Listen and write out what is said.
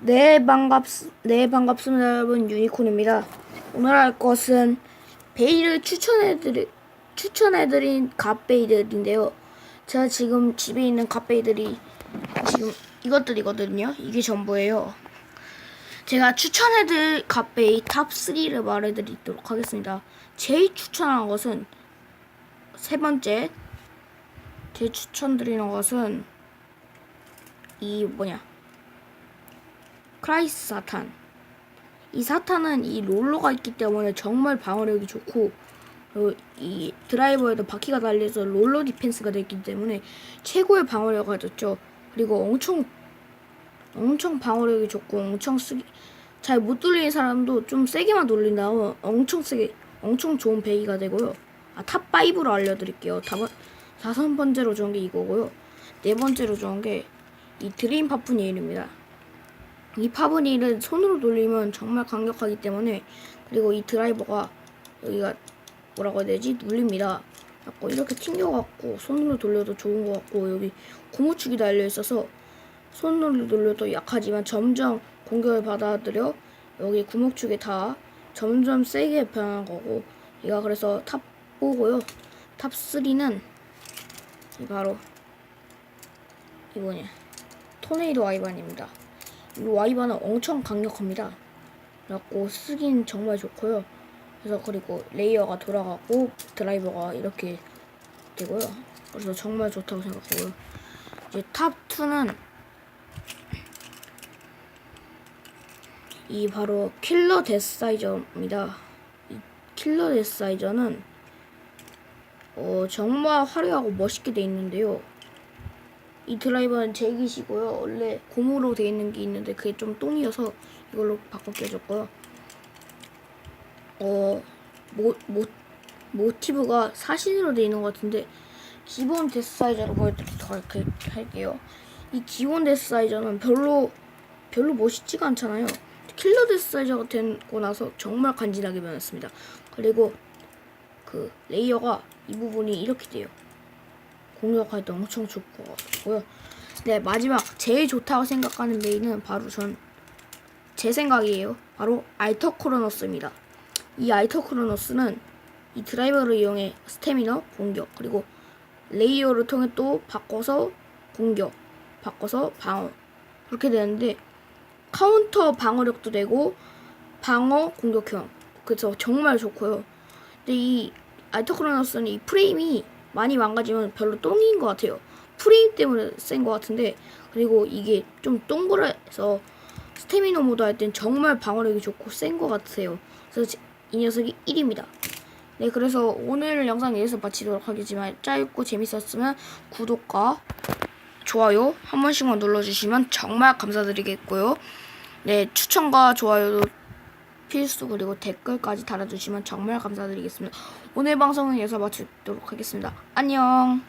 네 반갑 네 반갑습니다 여러분 유니콘입니다. 오늘 할 것은 베일을 추천해드리 추천해드린 갓베이들인데요. 제가 지금 집에 있는 갓베이들이 지금 이것들이거든요. 이게 전부예요. 제가 추천해드릴 갓베이 탑 3를 말해드리도록 하겠습니다. 제일 추천한 것은 세 번째 제 추천드리는 것은 이 뭐냐 크라이스 사탄. 이 사탄은 이 롤러가 있기 때문에 정말 방어력이 좋고 그리고 이 드라이버에도 바퀴가 달려서 롤러 디펜스가 됐기 때문에 최고의 방어력을 가졌죠. 그리고 엄청 엄청 방어력이 좋고 엄청 쓰기 잘 못 돌리는 사람도 좀 세게만 돌린다 면 엄청 세게 엄청 좋은 베이가 되고요. 아, 탑 5로 알려드릴게요. 다번 다섯 번째로 좋은 게 이거고요. 네 번째로 좋은 게 이 드림 파푸니엘입니다. 이 파브닐은 손으로 돌리면 정말 강력하기 때문에 그리고 이 드라이버가 여기가 뭐라고 해야 되지 눌립니다. 자꾸 이렇게 튕겨갖고 손으로 돌려도 좋은 것 같고 여기 고무축이 달려 있어서 손으로 돌려도 약하지만 점점 공격을 받아들여 여기 구목축에 다 점점 세게 변하는 거고 얘가 그래서 탑 4고요. 탑 3는 이 바로 이 뭐냐 토네이도 와이반입니다. 이 와이반은 엄청 강력합니다. 그래갖고 쓰긴 정말 좋고요. 그래서 그리고 레이어가 돌아가고 드라이버가 이렇게 되고요. 그래서 정말 좋다고 생각하고요. 이제 탑 2는 이 바로 킬러 데스사이저입니다. 이 킬러 데스사이저는 어, 정말 화려하고 멋있게 돼 있는데요. 이 드라이버는 제기시고요. 원래 고무로 돼 있는 게 있는데 그게 좀 똥이어서 이걸로 바꿔 껴줬고요. 어, 모, 모, 모티브가 사신으로 돼 있는 것 같은데 기본 데스 사이저로 보여드리도록 할게- 할게요. 이 기본 데스 사이저는 별로 별로 멋있지가 않잖아요. 킬러 데스 사이저가 되고 나서 정말 간지나게 변했습니다. 그리고 그 레이어가 이 부분이 이렇게 돼요. 공격할 때 엄청 좋고요. 네 마지막 제일 좋다고 생각하는 메인은 바로 전 제 생각이에요. 바로 알터 크로노스입니다. 이 알터 크로노스는 이 드라이버를 이용해 스태미너 공격 그리고 레이어를 통해 또 바꿔서 공격 바꿔서 방어 그렇게 되는데 카운터 방어력도 되고 방어 공격형 그래서 정말 좋고요. 근데 이 알터 크로노스는 이 프레임이 많이 망가지면 별로 똥인 것 같아요. 프레임 때문에 센 것 같은데 그리고 이게 좀 동그래서 스태미너 모드 할 땐 정말 방어력이 좋고 센 것 같아요. 그래서 지- 이 녀석이 1입니다. 네, 그래서 오늘 영상 여기서 마치도록 하겠지만 짧고 재밌었으면 구독과 좋아요 한 번씩만 눌러주시면 정말 감사드리겠고요. 네, 추천과 좋아요도 필수 그리고 댓글까지 달아주시면 정말 감사드리겠습니다. 오늘 방송은 여기서 마치도록 하겠습니다. 안녕.